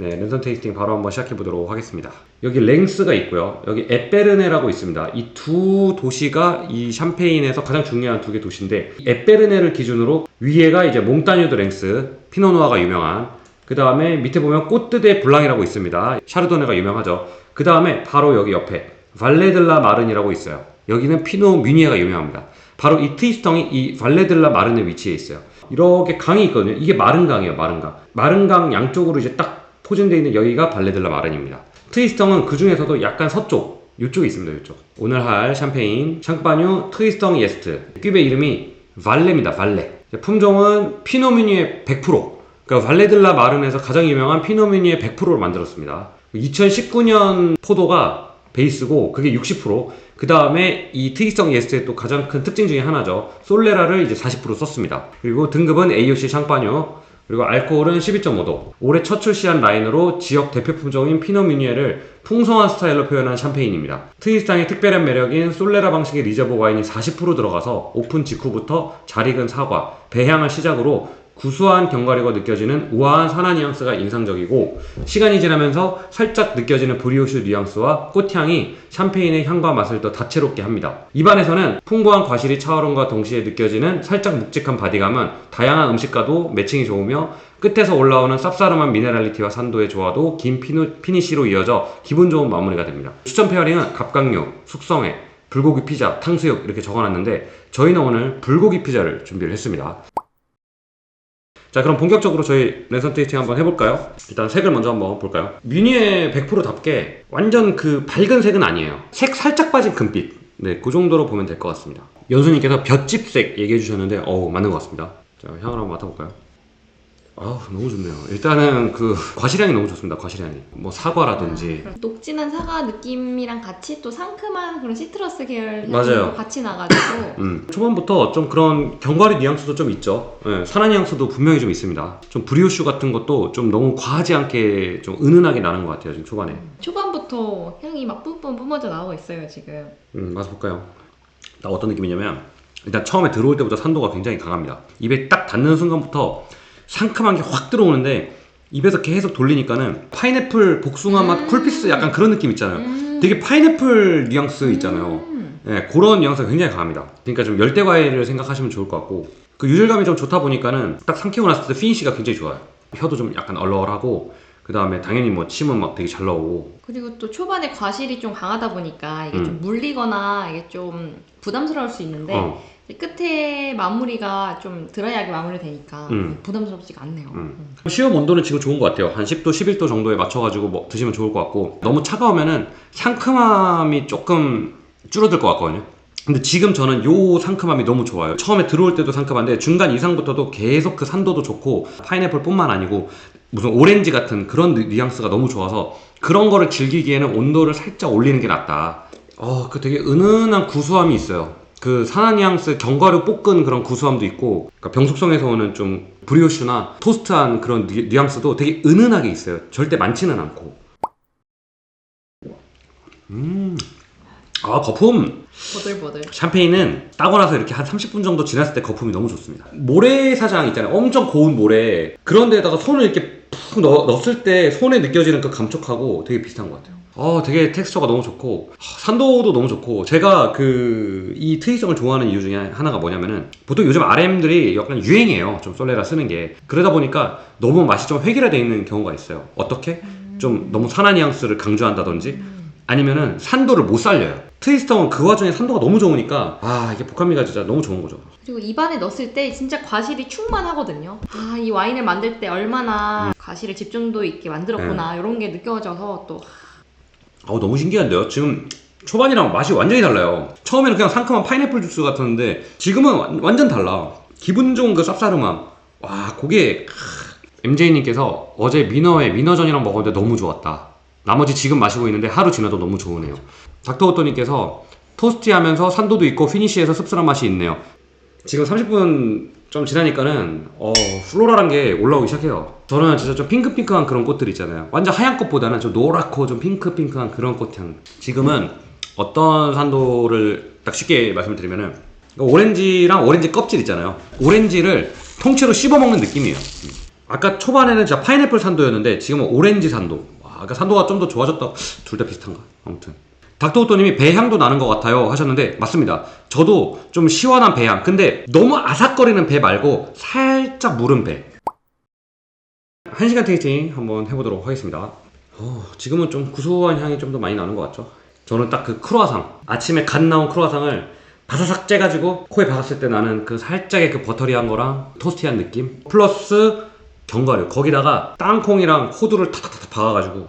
네, 랜선 테이스팅 바로 한번 시작해 보도록 하겠습니다. 여기 랭스가 있고요. 여기 에페르네라고 있습니다. 이 두 도시가 이 샴페인에서 가장 중요한 두 개 도시인데 이 에페르네를 기준으로 위에가 이제 몽타뉴드 랭스, 피노누아가 유명한 그 다음에 밑에 보면 꼬뜨데 블랑이라고 있습니다. 샤르도네가 유명하죠. 그 다음에 바로 여기 옆에 발레들라 마른이라고 있어요. 여기는 피노 뮤니에가 유명합니다. 바로 이 트위스텅이 이 발레들라 마른에 위치해 있어요. 이렇게 강이 있거든요. 이게 마른 강이에요, 마른 강. 마른 강 양쪽으로 이제 딱 포진되어 있는 여기가 발레들라 마른입니다. 트위스텅은 그 중에서도 약간 서쪽, 이쪽에 있습니다, 이쪽. 오늘 할 샴페인 샹파뉴 트위스텅 예스트. 큐베 이름이 발레입니다, 발레. 품종은 피노뮤니의 100%. 그러니까 발레들라 마른에서 가장 유명한 피노뮤니의 100%를 만들었습니다. 2019년 포도가 베이스고 그게 60%. 그 다음에 이 특이성 예스트의 또 가장 큰 특징 중에 하나죠. 솔레라를 이제 40% 썼습니다. 그리고 등급은 AOC 샹파뉴. 그리고 알코올은 12.5도. 올해 첫 출시한 라인으로 지역 대표 품종인 피노 미니에를 풍성한 스타일로 표현한 샴페인입니다. 트위스탕의 특별한 매력인 솔레라 방식의 리저브 와인이 40% 들어가서 오픈 직후부터 잘 익은 사과, 배향을 시작으로 구수한 견과류가 느껴지는 우아한 산화 뉘앙스가 인상적이고 시간이 지나면서 살짝 느껴지는 브리오슈 뉘앙스와 꽃향이 샴페인의 향과 맛을 더 다채롭게 합니다. 입안에서는 풍부한 과실이 차오름과 동시에 느껴지는 살짝 묵직한 바디감은 다양한 음식과도 매칭이 좋으며 끝에서 올라오는 쌉싸름한 미네랄리티와 산도의 조화도 긴 피누, 피니쉬로 이어져 기분 좋은 마무리가 됩니다. 추천 페어링은 갑각류, 숙성회, 불고기 피자, 탕수육 이렇게 적어놨는데 저희는 오늘 불고기 피자를 준비를 했습니다. 자 그럼 본격적으로 저희 랜선 테이스팅 한번 해볼까요? 일단 색을 먼저 한번 볼까요? 뮤니의 100%답게 완전 그 밝은 색은 아니에요 색 살짝 빠진 금빛 네, 그 정도로 보면 될 것 같습니다 연수님께서 볏짚색 얘기해 주셨는데 어우 맞는 것 같습니다 자 향을 한번 맡아볼까요? 아우 너무 좋네요 일단은 그 과실향이 너무 좋습니다 과실향이 뭐 사과라든지 녹진한 사과 느낌이랑 같이 또 상큼한 그런 시트러스 계열 맞아요. 향도 같이 나가지고 음, 초반부터 좀 그런 견과류 뉘앙스도 좀 있죠. 예, 산화 뉘앙스도 분명히 좀 있습니다. 좀 브리오슈 같은 것도 좀 너무 과하지 않게 좀 은은하게 나는 것 같아요, 지금 초반에. 초반부터 향이 막 뿜뿜 뿜어져 나오고 있어요 지금. 음, 맛을 볼까요? 나 어떤 느낌이냐면, 일단 처음에 들어올 때부터 산도가 굉장히 강합니다. 입에 딱 닿는 순간부터 상큼한 게 확 들어오는데, 입에서 계속 돌리니까는 파인애플 복숭아 맛 음. 쿨피스 약간 그런 느낌 있잖아요. 음. 되게 파인애플 뉘앙스 있잖아요. 음. 네, 그런 뉘앙스가 굉장히 강합니다. 그러니까 좀 열대 과일을 생각하시면 좋을 것 같고 그 유질감이 좀 좋다 보니까는 딱 삼키고 났을 때 피니시가 굉장히 좋아요. 혀도 좀 약간 얼얼하고 그 다음에 당연히 뭐 침은 막 되게 잘 나오고 그리고 또 초반에 과실이 좀 강하다 보니까 이게 음. 좀 물리거나 이게 좀 부담스러울 수 있는데 어, 끝에 마무리가 좀 드라이하게 마무리되니까 음. 부담스럽지가 않네요. 음. 음. 시험 온도는 지금 좋은 것 같아요. 한 10도, 11도 정도에 맞춰가지고 뭐 드시면 좋을 것 같고 너무 차가우면은 상큼함이 조금 줄어들 것 같거든요. 근데 지금 저는 요 상큼함이 너무 좋아요. 처음에 들어올 때도 상큼한데 중간 이상부터도 계속 그 산도도 좋고 파인애플 뿐만 아니고 무슨 오렌지 같은 그런 뉘- 뉘앙스가 너무 좋아서 그런 거를 즐기기에는 온도를 살짝 올리는 게 낫다. 어, 그 되게 은은한 구수함이 있어요. 그 산화 뉘앙스 견과류 볶은 그런 구수함도 있고 그러니까 병속성에서 오는 좀 브리오슈나 토스트한 그런 뉘, 뉘앙스도 되게 은은하게 있어요. 절대 많지는 않고. 음. 아, 거품. 보들보들. 샴페인은 따고 나서 이렇게 한 30분 정도 지났을 때 거품이 너무 좋습니다. 모래사장 있잖아요. 엄청 고운 모래. 그런 데다가 손을 이렇게 푹 넣, 넣었을 때 손에 느껴지는 그 감촉하고 되게 비슷한 것 같아요. 어, 되게 텍스처가 너무 좋고 하, 산도도 너무 좋고 제가 그이 트위성을 좋아하는 이유 중에 하나가 뭐냐면은 보통 요즘 RM들이 약간 유행이에요. 좀 솔레라 쓰는 게 그러다 보니까 너무 맛이 좀 획일화되어 있는 경우가 있어요. 어떻게? 좀 너무 산화 뉘앙스를 강조한다든지 아니면은 산도를 못 살려요. 트위스텅은 그 와중에 산도가 너무 좋으니까 아 이게 복합미가 진짜 너무 좋은 거죠. 그리고 입안에 넣었을 때 진짜 과실이 충만하거든요. 아, 이 와인을 만들 때 얼마나 과실을 집중도 있게 만들었구나 이런 게 느껴져서 또 아우 너무 신기한데요. 지금 초반이랑 맛이 완전히 달라요. 처음에는 그냥 상큼한 파인애플 주스 같았는데 지금은 완- 완전 달라. 기분 좋은 그 쌉싸름함. 와 그게 MJ님께서 어제 미너에 미너전이랑 먹었는데 너무 좋았다. 나머지 지금 마시고 있는데 하루 지나도 너무 좋으네요. 닥터오토님께서 토스티 하면서 산도도 있고 피니쉬에서 씁쓸한 맛이 있네요. 지금 30분 좀 지나니까는 어 플로라란 게 올라오기 시작해요. 저는 진짜 좀 핑크핑크한 그런 꽃들 있잖아요. 완전 하얀 꽃보다는 좀 노랗고 좀 핑크핑크한 그런 꽃향. 지금은 어떤 산도를 딱 쉽게 말씀을 드리면은 오렌지랑 오렌지 껍질 있잖아요. 오렌지를 통째로 씹어 먹는 느낌이에요. 아까 초반에는 진짜 파인애플 산도였는데 지금은 오렌지 산도. 와, 아까 산도가 좀 더 좋아졌다. 둘 다 비슷한가? 아무튼. 닥터호또님이 배향도 나는 것 같아요 하셨는데 맞습니다. 저도 좀 시원한 배향. 근데 너무 아삭거리는 배 말고 살짝 무른 배. 한 시간 테이스팅 한번 해보도록 하겠습니다. 어, 지금은 좀 구수한 향이 좀 더 많이 나는 것 같죠? 저는 딱 그 크루아상 아침에 갓 나온 크루아상을 바사삭 째가지고 코에 박았을 때 나는 그 살짝의 그 버터리한 거랑 토스티한 느낌 플러스 견과류 거기다가 땅콩이랑 호두를 탁탁탁 박아가지고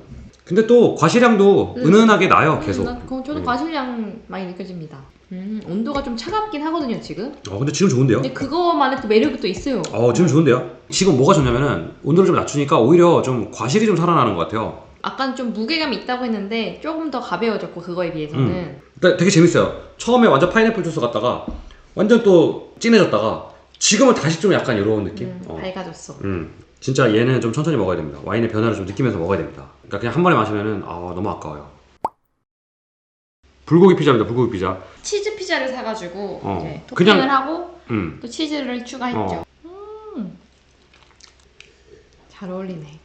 근데 또 과실향도 음. 은은하게 나요 계속 음, 나- 그- 저도 음. 과실량 많이 느껴집니다. 음, 온도가 좀 차갑긴 하거든요 지금. 어 근데 지금 좋은데요? 근데 그거만의 또 매력이 또 있어요. 어 지금 좋은데요? 지금 뭐가 좋냐면은 온도를 좀 낮추니까 오히려 좀 과실이 좀 살아나는 것 같아요 아까 좀 무게감이 있다고 했는데 조금 더 가벼워졌고 그거에 비해서는 근데 되게 재밌어요. 처음에 완전 파인애플 주스 갔다가 완전 또 진해졌다가 지금은 다시 좀 약간 이런 느낌? 음, 어. 밝아졌어. 음. 진짜 얘는 좀 천천히 먹어야 됩니다. 와인의 변화를 좀 느끼면서 먹어야 됩니다. 그러니까 그냥 한 번에 마시면은 아 너무 아까워요. 불고기 피자입니다. 불고기 피자. 치즈 피자를 사가지고 어, 이제 토핑을 그냥- 하고 음. 또 치즈를 추가했죠. 어. 음. 잘 어울리네.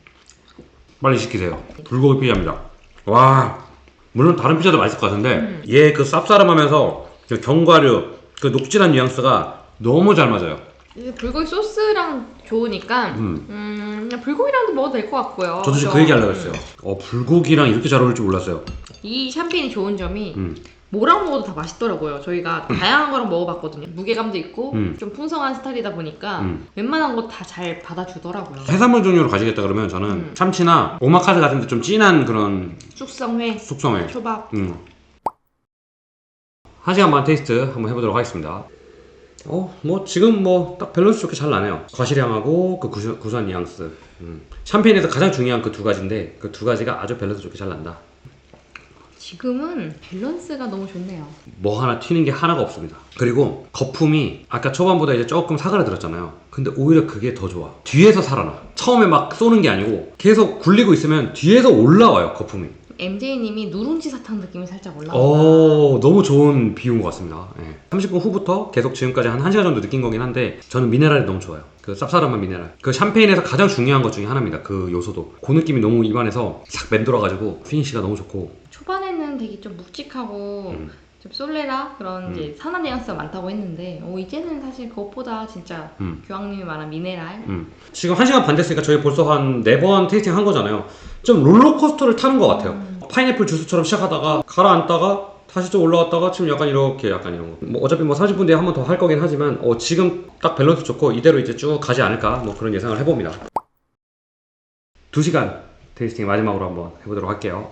빨리 시키세요. 불고기 피자입니다. 와. 물론 다른 피자도 맛있을 것 같은데 음. 얘그 쌉싸름하면서 그 견과류 그 녹진한 뉘앙스가 너무 잘 맞아요. 불고기 소스랑 좋으니까 음. 음, 그냥 불고기랑도 먹어도 될 것 같고요. 저도 지금? 그 얘기 하려고 했어요. 어 불고기랑 이렇게 잘 어울릴 줄 몰랐어요. 이 샴페인이 좋은 점이 음. 뭐랑 먹어도 다 맛있더라고요. 저희가 다양한 거랑 먹어봤거든요. 무게감도 있고 음. 좀 풍성한 스타일이다 보니까 음. 웬만한 거 다 잘 받아주더라고요. 해산물 종류로 가지겠다 그러면 저는 음. 참치나 오마카세 같은 데 좀 진한 그런 숙성회, 숙성회 초밥. 음. 한 시간 반 테이스트 한번 해보도록 하겠습니다 어, 뭐 지금 뭐 딱 밸런스 좋게 잘 나네요. 과실향하고 그 구수, 구수한 뉘앙스. 음. 샴페인에서 가장 중요한 그 두 가지인데 그 두 가지가 아주 밸런스 좋게 잘 난다. 지금은 밸런스가 너무 좋네요. 뭐 하나 튀는 게 하나가 없습니다. 그리고 거품이 아까 초반보다 이제 조금 사그라들었잖아요. 근데 오히려 그게 더 좋아. 뒤에서 살아나. 처음에 막 쏘는 게 아니고 계속 굴리고 있으면 뒤에서 올라와요 거품이 MJ님이 누룽지 사탕 느낌이 살짝 올라온다. 오, 너무 좋은 비유인 것 같습니다. 예. 30분 후부터 계속 지금까지 한 1시간 정도 느낀 거긴 한데 저는 미네랄이 너무 좋아요. 그 쌉싸름한 미네랄. 그 샴페인에서 가장 중요한 것 중에 하나입니다. 그 요소도. 그 느낌이 너무 입안에서 싹 맴돌아가지고 피니시가 너무 좋고. 초반에는 되게 좀 묵직하고 음. 좀 솔레라 그런 음. 이제 산화 뉘앙스가 많다고 했는데 어, 이제는 사실 그것보다 진짜 음. 교황님이 말한 미네랄 음. 지금 1시간 반 됐으니까 저희 벌써 한 4번 테이스팅 한 거잖아요. 좀 롤러코스터를 타는 것 같아요. 음. 파인애플 주스처럼 시작하다가 가라앉다가 다시 좀 올라왔다가 지금 약간 이렇게 약간 이런 거. 뭐 어차피 뭐 30분 뒤에 한 번 더 할 거긴 하지만 어, 지금 딱 밸런스 좋고 이대로 이제 쭉 가지 않을까 뭐 그런 예상을 해봅니다. 2시간 테이스팅 마지막으로 한번 해보도록 할게요.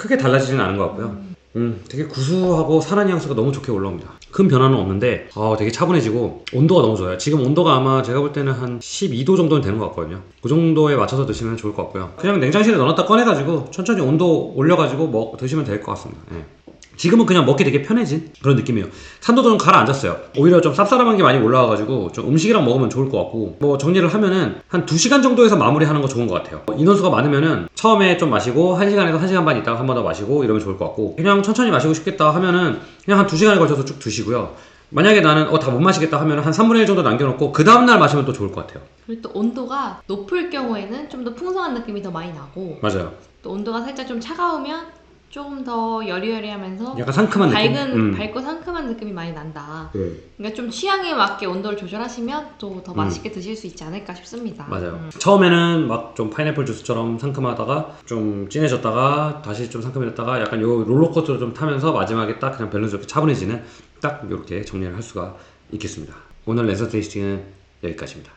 크게 달라지지는 않은 것 같고요. 음, 되게 구수하고 산한 향수가 너무 좋게 올라옵니다. 큰 변화는 없는데, 아, 되게 차분해지고, 온도가 너무 좋아요. 지금 온도가 아마 제가 볼 때는 한 12도 정도는 되는 것 같거든요. 그 정도에 맞춰서 드시면 좋을 것 같고요. 그냥 냉장실에 넣어놨다 꺼내가지고, 천천히 온도 올려가지고 먹, 드시면 될 것 같습니다. 예. 지금은 그냥 먹기 되게 편해진 그런 느낌이에요. 산도도 좀 가라앉았어요. 오히려 좀 쌉싸름한 게 많이 올라와가지고 좀 음식이랑 먹으면 좋을 것 같고 뭐 정리를 하면은 한 2시간 정도에서 마무리하는 거 좋은 것 같아요. 인원수가 많으면은 처음에 좀 마시고 1시간에서 1시간 반 있다가 한 번 더 마시고 이러면 좋을 것 같고 그냥 천천히 마시고 싶겠다 하면은 그냥 한 2시간에 걸쳐서 쭉 드시고요. 만약에 나는 어 다 못 마시겠다 하면 한 3분의 1 정도 남겨놓고 그 다음날 마시면 또 좋을 것 같아요. 그리고 또 온도가 높을 경우에는 좀 더 풍성한 느낌이 더 많이 나고 맞아요. 또 온도가 살짝 좀 차가우면 조금 더 여리여리하면서 약간 상큼한 느낌. 밝은 음. 밝고 상큼한 느낌이 많이 난다. 네. 그러니까 좀 취향에 맞게 온도를 조절하시면 또더 음. 맛있게 드실 수 있지 않을까 싶습니다. 맞아요. 음. 처음에는 막 좀 파인애플 주스처럼 상큼하다가 좀 진해졌다가 다시 좀 상큼해졌다가 약간 요 롤러코스터를 좀 타면서 마지막에 딱 그냥 밸런스 좋게 차분해지는 딱 이렇게 정리를 할 수가 있겠습니다. 오늘 랜서 테이스팅은 여기까지입니다.